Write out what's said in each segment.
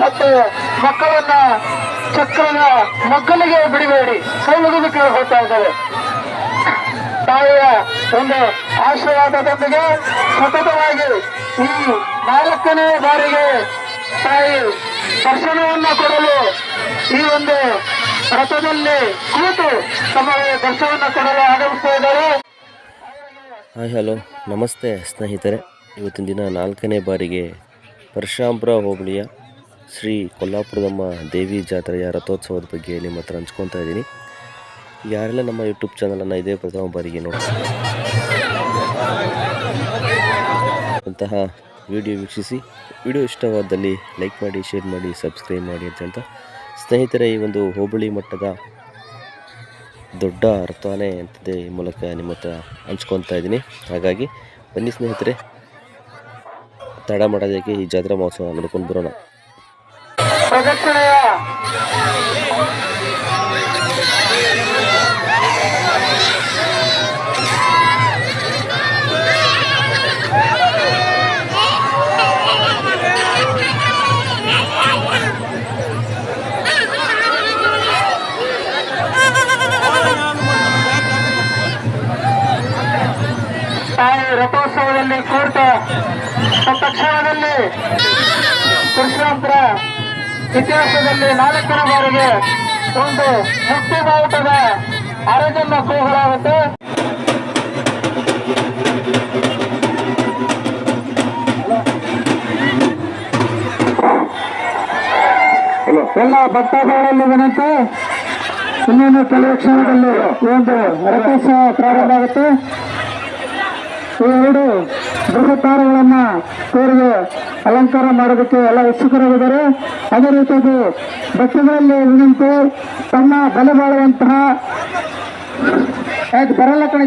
ಮತ್ತು ಮಕ್ಕಳನ್ನ ಚಕ್ರದ ಮಕ್ಕಳಿಗೆ ಬಿಡಬೇಡಿ. ಕೈ ಮುಗಿದು ಹೋಗ್ತಾ ಇದ್ದಾರೆ. ತಾಯಿಯ ಒಂದು ಆಶೀರ್ವಾದದೊಂದಿಗೆ ಸತತವಾಗಿ ಈ ನಾಲ್ಕನೇ ಬಾರಿಗೆ ತಾಯಿ ದರ್ಶನವನ್ನು ಕೊಡಲು ಈ ಒಂದು ರಥದಲ್ಲಿ ಕೂತು ತಮಗೆ ದರ್ಶನವನ್ನ ಕೊಡಲು ಆಗಮಿಸ್ತಾ ಹಾಯ್, ಹಲೋ. ನಮಸ್ತೆ, ಸ್ನೇಹಿತರೆ. ಇವತ್ತಿನ ದಿನ ನಾಲ್ಕನೇ ಬಾರಿಗೆ ಪರಶಾಂಪುರ ಹೋಬಳಿಯ ಶ್ರೀ ಕೊಲ್ಲಾಪುರದಮ್ಮ ದೇವಿ ಜಾತ್ರೆಯ ರಥೋತ್ಸವದ ಬಗ್ಗೆ ನಿಮ್ಮ ಹತ್ರ ಹಂಚ್ಕೊತಾ ಇದ್ದೀನಿ. ಯಾರೆಲ್ಲ ನಮ್ಮ ಯೂಟ್ಯೂಬ್ ಚಾನಲನ್ನು ಇದೇ ಪ್ರಥಮ ಬಾರಿಗೆ ನೋಡಿ ಅಂತಹ ವಿಡಿಯೋ ವೀಕ್ಷಿಸಿ ವಿಡಿಯೋ ಇಷ್ಟವಾದಲ್ಲಿ ಲೈಕ್ ಮಾಡಿ ಶೇರ್ ಮಾಡಿ ಸಬ್ಸ್ಕ್ರೈಬ್ ಮಾಡಿ ಅಂತ ಹೇಳ್ತಾ, ಸ್ನೇಹಿತರೆ, ಈ ಒಂದು ಹೋಬಳಿ ಮಟ್ಟದ ದೊಡ್ಡ ರಥಾನೆ ಅಂತದೆ ಈ ಮೂಲಕ ನಿಮ್ಮ ಹತ್ರ ಹಂಚ್ಕೊತಾ ಇದ್ದೀನಿ. ಹಾಗಾಗಿ ಬನ್ನಿ ಸ್ನೇಹಿತರೆ, ತಡ ಮಾಡೋದಕ್ಕೆ ಈ ಜಾತ್ರಾ ಮಹೋತ್ಸವ ನೋಡ್ಕೊಂಡು ಬರೋಣ. ತಾಯಿ ರಥೋತ್ಸವದಲ್ಲಿ ಕೂರ್ತ ತಕ್ಷಣದಲ್ಲಿ ಕೃಷ್ಣಾಂತರ ಇತಿಹಾಸದಲ್ಲಿ ನಾಲ್ಕನೇ ಬಾರಿಗೆ ಒಂದು ಮುಕ್ತಿ ಬಾವುಟದ ಅರಗನ್ನ ಕೂಗಲಾಗುತ್ತೆ ಎಲ್ಲ ಭಕ್ತಾದಿಗಳಲ್ಲಿ ವಿನಂತಿ ಇನ್ನೊಂದು ಕೆಲವು ಕ್ಷಣದಲ್ಲಿ ಒಂದು ರಥೋತ್ಸವ ಪ್ರಾರಂಭ ಆಗುತ್ತೆ. ಎರಡು ಬೃಹತ್ತಾರಗಳನ್ನ ತೋರಿಗೆ ಅಲಂಕಾರ ಮಾಡೋದಕ್ಕೆ ಎಲ್ಲ ಉತ್ಸುಕರಾಗಿದ್ದಾರೆ. ಅದೇ ರೀತಿಯಾಗಿ ಬಸ್ಸುಗಳಲ್ಲಿ ನಿಂತು ತಮ್ಮ ಬಲೆ ಬಾಳುವಂತಹ ಬರಲ್ಲ ಕಣೆ.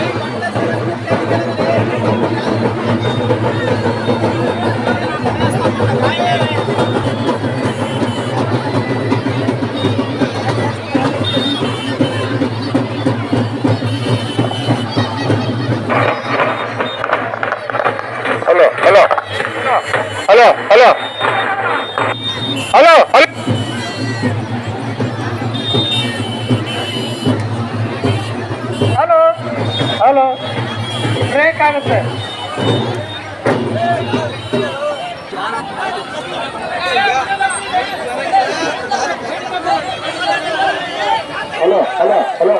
Hello break ಆಗುತ್ತೆ ಹಲೋ ಹಲೋ ಹಲೋ